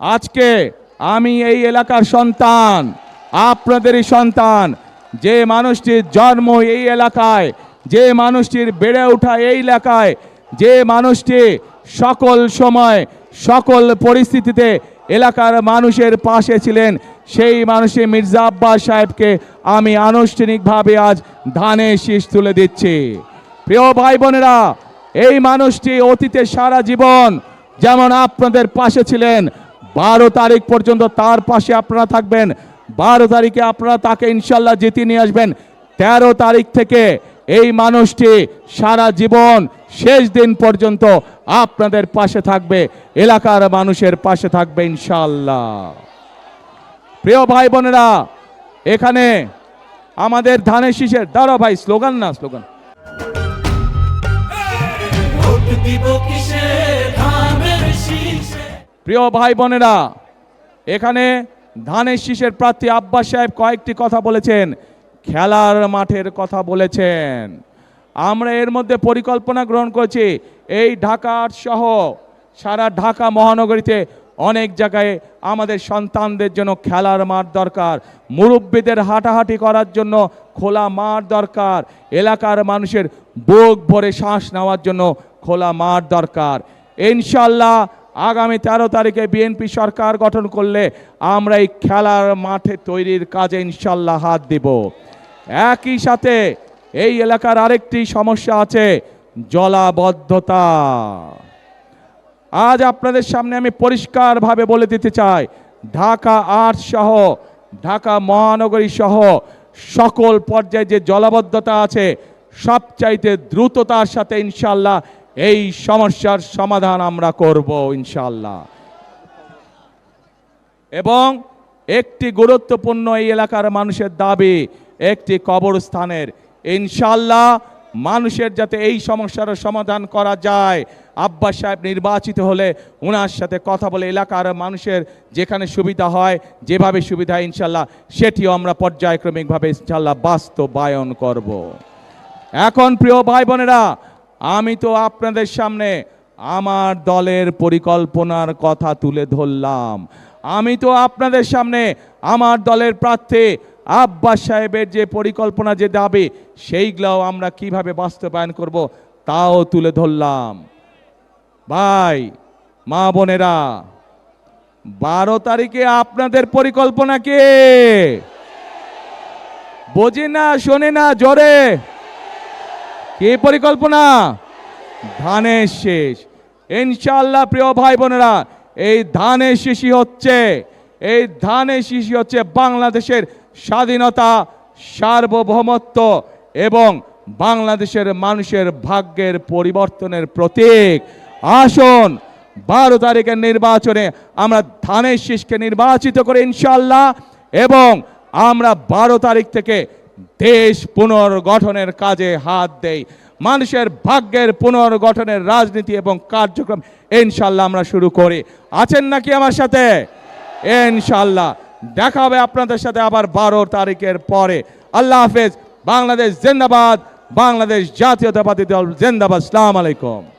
আজকে আমি এই এলাকার সন্তান, আপনাদেরই সন্তান। যে মানুষটির জন্ম এই এলাকায়, যে মানুষটির বেড়ে ওঠা এই এলাকায়, যে মানুষটি সকল সময়, সকল পরিস্থিতিতে এলাকার মানুষের পাশে ছিলেন, সেই মানুষটি মির্জা আব্বাস সাহেবকে আমি আনুষ্ঠানিকভাবে আজ ধানের শীষ তুলে দিচ্ছি। প্রিয় ভাই বোনেরা, এই মানুষটি অতীতে সারা জীবন যেমন আপনাদের পাশে ছিলেন বারো তারিখ পর্যন্ত তার পাশে আপনারা থাকবেন। বারো তারিখে আপনারা তাকে ইনশাল্লাহ জিতিয়ে নিয়ে আসবেন। তেরো তারিখ থেকে এই মানুষটি সারা জীবন শেষ দিন পর্যন্ত আপনাদের পাশে থাকবে, এলাকার মানুষের পাশে থাকবে ইনশাল্লাহ প্রিয় ভাই বোনেরা, এখানে আমাদের ধানের শীষের, দাঁড়া ভাই, স্লোগান না, স্লোগান। দিব কিসে ধানের শীষে প্রিয় ভাই বোনেরা, এখানে ধানের শীষের প্রার্থী আব্বাস সাহেব কয়েকটি কথা বলেছেন, খেলার মাঠের কথা বলেছেন। আমরা এর মধ্যে পরিকল্পনা গ্রহণ করেছি, এই ঢাকার সহ সারা ঢাকা মহানগরীতে অনেক জায়গায় আমাদের সন্তানদের জন্য খেলার মাঠ দরকার, মুরব্বীদের হাঁটাহাঁটি করার জন্য খোলা মাঠ দরকার, এলাকার মানুষের বুক ভরে শ্বাস নেওয়ার জন্য খোলা মাঠ দরকার। ইনশাল্লাহ আগামী তেরো তারিখে বিএনপি সরকার গঠন করলে আমরা এই খেলার মাঠে তৈরির কাজে ইনশাল্লাহ হাত দিব। একই সাথে এই এলাকার আরেকটি সমস্যা আছে, জলাবদ্ধতা। আজ আপনাদের সামনে আমি পরিষ্কারভাবে বলে দিতে চাই, ঢাকা আট সহ, ঢাকা মহানগরী সহ সকল পর্যায়ে যে জলাবদ্ধতা আছে, সবচাইতে দ্রুততার সাথে ইনশাল্লাহ এই সমস্যার সমাধান আমরা করব ইনশাল্লাহ এবং একটি গুরুত্বপূর্ণ এই এলাকার মানুষের দাবি, একটি কবরস্থানের ইনশাল্লাহ মানুষের যাতে এই সমস্যার সমাধান করা যায় আব্বাস সাহেব নির্বাচিত হলে ওনার সাথে কথা বলে এলাকার মানুষের যেখানে সুবিধা হয়, যেভাবে সুবিধা ইনশাল্লাহ সেটিও আমরা পর্যায়ক্রমিকভাবে ইনশাল্লাহ বাস্তবায়ন করব। এখন প্রিয় ভাই বোনেরা আমি তো আপনাদের সামনে আমার দলের পরিকল্পনার কথা তুলে ধরলাম। আমি তো আপনাদের সামনে আমার দলের প্রার্থী আব্বাস সাহেবের যে পরিকল্পনা, যে দাবি, সেইগুলাও আমরা কীভাবে বাস্তবায়ন করব তাও তুলে ধরলাম। ভাই, মা বোনেরা, বারো তারিখে আপনাদের পরিকল্পনা কে? বোঝে না, শোনে না, জোরে। কি পরিকল্পনা? ধানের শেষ। ইনশাল্লাহ প্রিয় ভাই বোনেরা, এই ধানের শিশি হচ্ছে, এই ধানের শিশি হচ্ছে বাংলাদেশের স্বাধীনতা, সার্বভৌমত্ব এবং বাংলাদেশের মানুষের ভাগ্যের পরিবর্তনের প্রতীক। আসুন, বারো তারিখের নির্বাচনে আমরা ধানের শীষকে নির্বাচিত করে ইনশাল্লাহ এবং আমরা বারো তারিখ থেকে দেশ পুনর্গঠনের কাজে হাত দেই। মানুষের ভাগ্যের পুনর্গঠনের রাজনীতি এবং কার্যক্রম ইনশাল্লাহ আমরা শুরু করি। আছেন নাকি আমার সাথে? ইনশাল্লাহ। দেখা হবে আপনাদের সাথে আবার বারো তারিখের পরে। আল্লাহ হাফেজ। বাংলাদেশ জিন্দাবাদ। বাংলাদেশ জাতীয়তাবাদী দল জিন্দাবাদ। সালাম আলাইকুম।